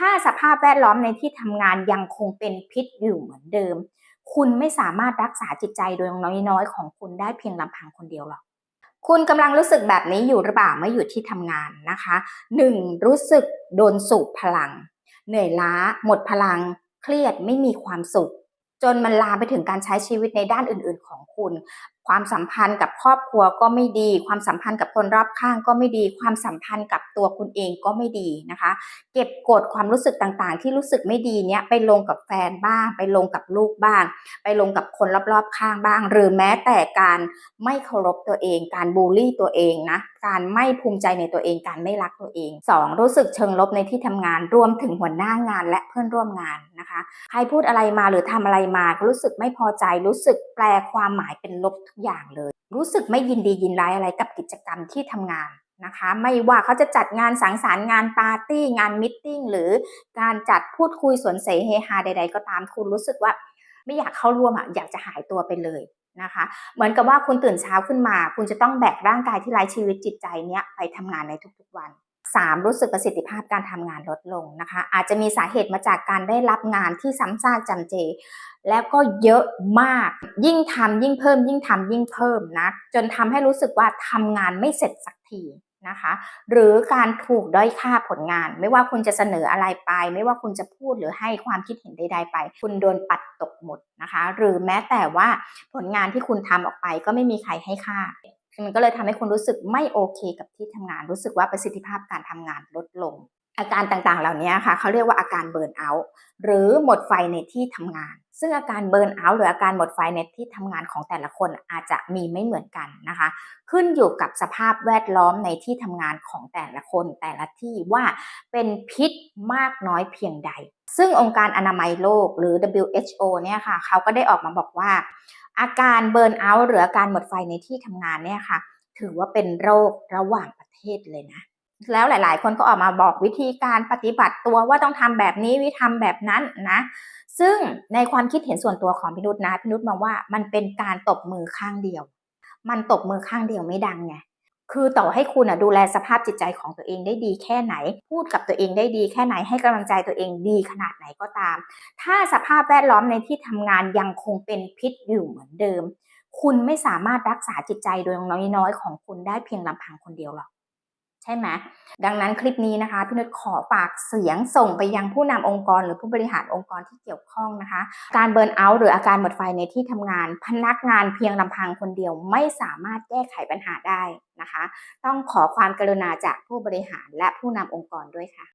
ถ้าสภาพแวดล้อมในที่ทำงานยังคงเป็นพิษอยู่เหมือนเดิม คุณไม่สามารถรักษาจิตใจโดยน้อยๆ ของคุณได้เพียงลำพังคนเดียวหรอก คุณกำลังรู้สึกแบบนี้อยู่หรือเปล่าเมื่ออยู่ที่ทำงานนะคะ 1. รู้สึกโดนสูบพลัง เหนื่อยล้า หมดพลัง เครียดไม่มีความสุขจนมันลามไปถึงการใช้ชีวิตในด้านอื่น ๆ ของคุณความสัมพันธ์กับครอบครัวก็ไม่ดี ความสัมพันธ์กับคนรอบข้างก็ไม่ดี ความสัมพันธ์กับตัวคุณเองก็ไม่ดีนะคะ เก็บกดความรู้สึกต่างๆ ที่รู้สึกไม่ดีเนี้ยไปลงกับแฟนบ้าง ไปลงกับลูกบ้าง ไปลงกับคนรอบๆข้างบ้าง หรือแม้แต่การไม่เคารพตัวเอง การบูลลี่ตัวเองนะ การไม่ภูมิใจในตัวเอง การไม่รักตัวเอง 2. รู้สึกเชิงลบในที่ทำงาน รวมถึงหัวหน้างานและเพื่อนร่วมงานนะคะ ใครพูดอะไรมาหรือทำอะไรมา รู้สึกไม่พอใจ รู้สึกแปลความหมายเป็นลบทุกอย่างเลย รู้สึกไม่ยินดียินร้ายอะไรกับกิจกรรมที่ทำงานนะคะไม่ว่าเขาจะจัดงานสังสรรค์งานปาร์ตี้งานมิทติ้งหรือการจัดพูดคุยสวนเสเฮฮาใด ๆ ก็ตามคุณรู้สึกว่าไม่อยากเข้าร่วมอะอยากจะหายตัวไปเลยนะคะ เหมือนกับว่าคุณตื่นเช้าขึ้นมา คุณจะต้องแบกร่างกายที่ไร้ชีวิตจิตใจเนี้ยไปทำงานในทุกๆวัน 3. รู้สึกประสิทธิภาพการทำงานลดลงนะคะ อาจจะมีสาเหตุมาจากการได้รับงานที่ซ้ำซากจำเจ แล้วก็เยอะมาก ยิ่งทำยิ่งเพิ่ม ยิ่งทำยิ่งเพิ่มนะ จนทำให้รู้สึกว่าทำงานไม่เสร็จสักทีนะคะ หรือการถูกด้อยค่าผลงาน ไม่ว่าคุณจะเสนออะไรไป ไม่ว่าคุณจะพูดหรือให้ความคิดเห็นใด ๆ ไป คุณโดนปัดตกหมดนะคะ หรือแม้แต่ว่าผลงานที่คุณทำออกไปก็ไม่มีใครให้ค่า มันก็เลยทำให้คุณรู้สึกไม่โอเคกับที่ทำงาน รู้สึกว่าประสิทธิภาพการทำงานลดลง อาการต่างๆ เหล่านี้ค่ะเขาเรียกว่าอาการเบิร์นเอาท์หรือหมดไฟในที่ทำงาน ซึ่งอาการเบิร์นเอาท์หรืออาการหมดไฟในที่ทำงานของแต่ละคนอาจจะมีไม่เหมือนกันนะคะ ขึ้นอยู่กับสภาพแวดล้อมในที่ทำงานของแต่ละคนแต่ละที่ว่าเป็นพิษมากน้อยเพียงใด ซึ่งองค์การอนามัยโลกหรือ WHO เนี่ยค่ะ เขาก็ได้ออกมาบอกว่า อาการเบิร์นเอาท์หรืออาการหมดไฟในที่ทำงานเนี่ยค่ะ ถือว่าเป็นโรคระหว่างประเทศเลยนะ แล้วหลาย ๆ คนก็ออกมาบอกวิธีการปฏิบัติตัวว่าต้องทำแบบนี้วิธีทำแบบนั้นนะ ซึ่งในความคิดเห็นส่วนตัวของพินุษนะพินุษมองว่ามันเป็นการตบมือข้างเดียว มันตบมือข้างเดียวไม่ดังไงคือต่อให้คุณดูแลสภาพจิตใจของตัวเองได้ดีแค่ไหน พูดกับตัวเองได้ดีแค่ไหนให้กำลังใจตัวเองดีขนาดไหนก็ตาม ถ้าสภาพแวดล้อมในที่ทำงานยังคงเป็นพิษอยู่เหมือนเดิม คุณไม่สามารถรักษาจิตใจโดยน้อยๆ ของคุณได้เพียงลำพังคนเดียวหรอก ใช่ไหมดังนั้นคลิปนี้นะคะพี่นุชขอฝากเสียงส่งไปยังผู้นำองค์กร หรือผู้บริหารองค์กรที่เกี่ยวข้องนะคะ การเบิร์นเอาท์หรืออาการหมดไฟในที่ทำงาน พนักงานเพียงลำพังคนเดียวไม่สามารถแก้ไขปัญหาได้นะคะ ต้องขอความกรุณาจากผู้บริหารและผู้นำองค์กรด้วยค่ะ